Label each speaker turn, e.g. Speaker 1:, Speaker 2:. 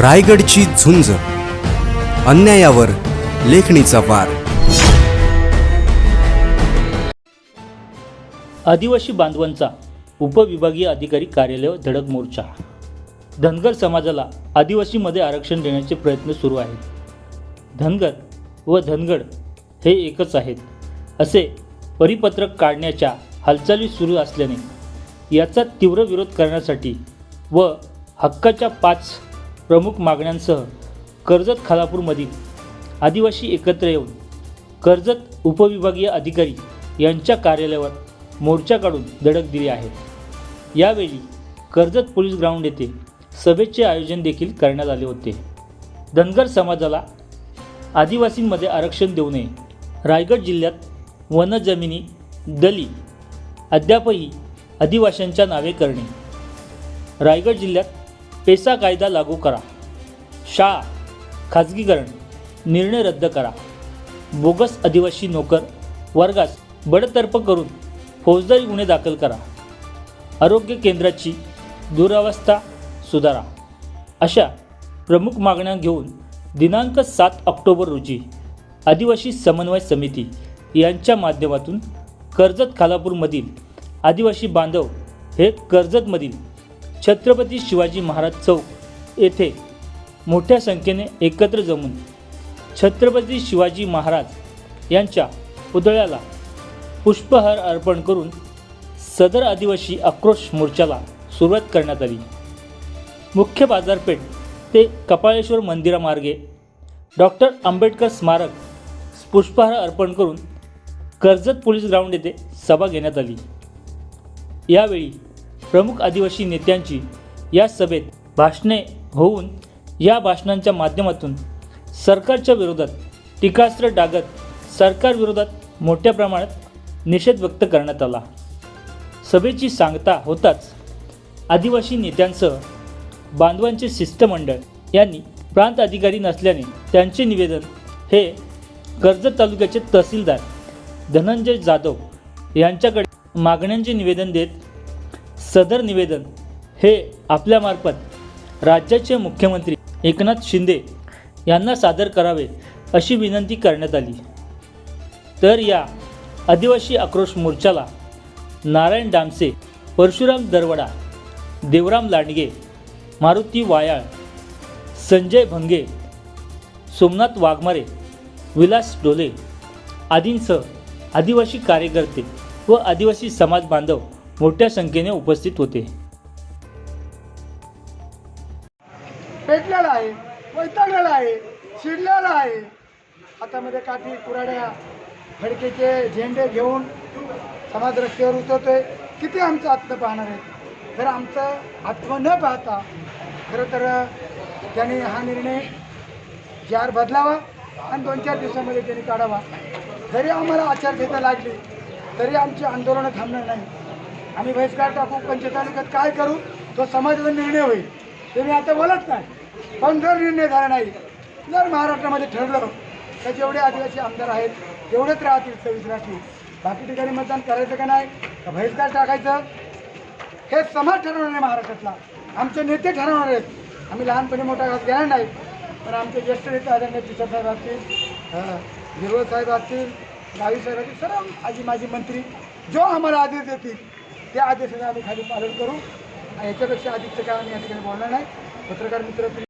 Speaker 1: रायगडची झुंज. अन्यायावर लेखणीचा वार.
Speaker 2: आदिवासी बांधवांचा उपविभागीय अधिकारी कार्यालय धडक मोर्चा. धनगर समाजाला आदिवासीमध्ये आरक्षण देण्याचे प्रयत्न सुरू आहेत. धनगर व धनगड हे एकच आहेत असे परिपत्रक काढण्याच्या हालचाली सुरू असल्याने याचा तीव्र विरोध करण्यासाठी व हक्काच्या पाच प्रमुख मागण्यांसह कर्जत खालापूरमधील आदिवासी एकत्र येऊन कर्जत उपविभागीय अधिकारी यांच्या कार्यालयावर मोर्चा काढून धडक दिली आहे. यावेळी कर्जत पोलीस ग्राउंड येथे सभेचे आयोजन देखील करण्यात आले होते. धनगर समाजाला आदिवासींमध्ये आरक्षण देऊ नये. रायगड जिल्ह्यात वनजमिनी दली अद्यापही आदिवाशांच्या नावे करणे. रायगड जिल्ह्यात पेसा कायदा लागू करा. शाळा खाजगीकरण निर्णय रद्द करा. बोगस आदिवासी नोकर वर्गास बडतर्फ करून फौजदारी गुन्हे दाखल करा. आरोग्य केंद्राची दुरावस्था सुधारा. अशा प्रमुख मागण्या घेऊन दिनांक सात ऑक्टोबर रोजी आदिवासी समन्वय समिती यांच्या माध्यमातून कर्जत खालापूरमधील आदिवासी बांधव हे कर्जतमधील छत्रपती शिवाजी महाराज चौक येथे मोठ्या संख्येने एकत्र जमून छत्रपती शिवाजी महाराज यांच्या पुतळ्याला पुष्पहार अर्पण करून सदर आदिवासी आक्रोश मोर्चाला सुरुवात करण्यात आली. मुख्य बाजारपेठ ते कपाळेश्वर मंदिरामार्गे डॉक्टर आंबेडकर स्मारक पुष्पहार अर्पण करून कर्जत पोलीस ग्राउंड येथे सभा घेण्यात आली. यावेळी प्रमुख आदिवासी नेत्यांची या सभेत भाषणे होऊन या भाषणांच्या माध्यमातून सरकारच्या विरोधात टीकास्त्र डागत सरकारविरोधात मोठ्या प्रमाणात निषेध व्यक्त करण्यात आला. सभेची सांगता होताच आदिवासी नेत्यांसह बांधवांचे शिष्टमंडळ यांनी प्रांत अधिकारी नसल्याने त्यांचे निवेदन हे कर्जत तालुक्याचे तहसीलदार धनंजय जाधव यांच्याकडे मागण्यांचे निवेदन देत सदर निवेदन हे आपल्यामार्फत राज्याचे मुख्यमंत्री एकनाथ शिंदे यांना सादर करावे अशी विनंती करण्यात आली. तर या आदिवासी आक्रोश मोर्चाला नारायण डामसे परशुराम दरवडा देवराम लांडगे मारुती वायाळ संजय भंगे सोमनाथ वाघमारे विलास डोले आदींसह आदिवासी कार्यकर्ते व आदिवासी समाज बांधव मोठ्या संख्येने उपस्थित होते.
Speaker 3: पेटलेला आहे वैतागलेला आहे चिडलेला आहे. हातामध्ये काठी कुराड्या फडकेचे झेंडे घेऊन समाज रस्त्यावर उतरतोय. किती आमचं आत्म पाहणार आहे? तर आमचं आत्म न पाहता खरं तर त्यांनी हा निर्णय जार बदलावा आणि दोन चार दिवसामध्ये त्यांनी काढावा. जरी आम्हाला आचारसंहिता लागली तरी आमची आंदोलनं थांबणार नाही आम्ही बहिष्कार टाकू पंचायत तालुक्यात काय करू तो समाजाचा निर्णय होईल. ते मी आता बोलत नाही. पण जर निर्णय झाला नाही जर महाराष्ट्रामध्ये ठरलं तर जेवढे आदिवासी आमदार आहेत तेवढेच राहतील सव्वीस राहतील बाकी ठिकाणी मतदान करायचं का नाही का बहिष्कार टाकायचं हे समाज ठरवणार आहे महाराष्ट्रातला. आमचे नेते ठरवणार आहेत. आम्ही लहानपणी मोठा घास घेणार नाही पण आमचे ज्येष्ठ नेते आदरणीय पिचर साहेब असतील हिरवळ साहेब असतील गावी साहेब असतील सर्व आजी माजी मंत्री जो आम्हाला आदेश देतील त्या आदेशाचं आम्ही खाली पालन करू. आणि याच्यापेक्षा अधिकचं काय आम्ही या ठिकाणी बोलणार नाही. पत्रकार मित्र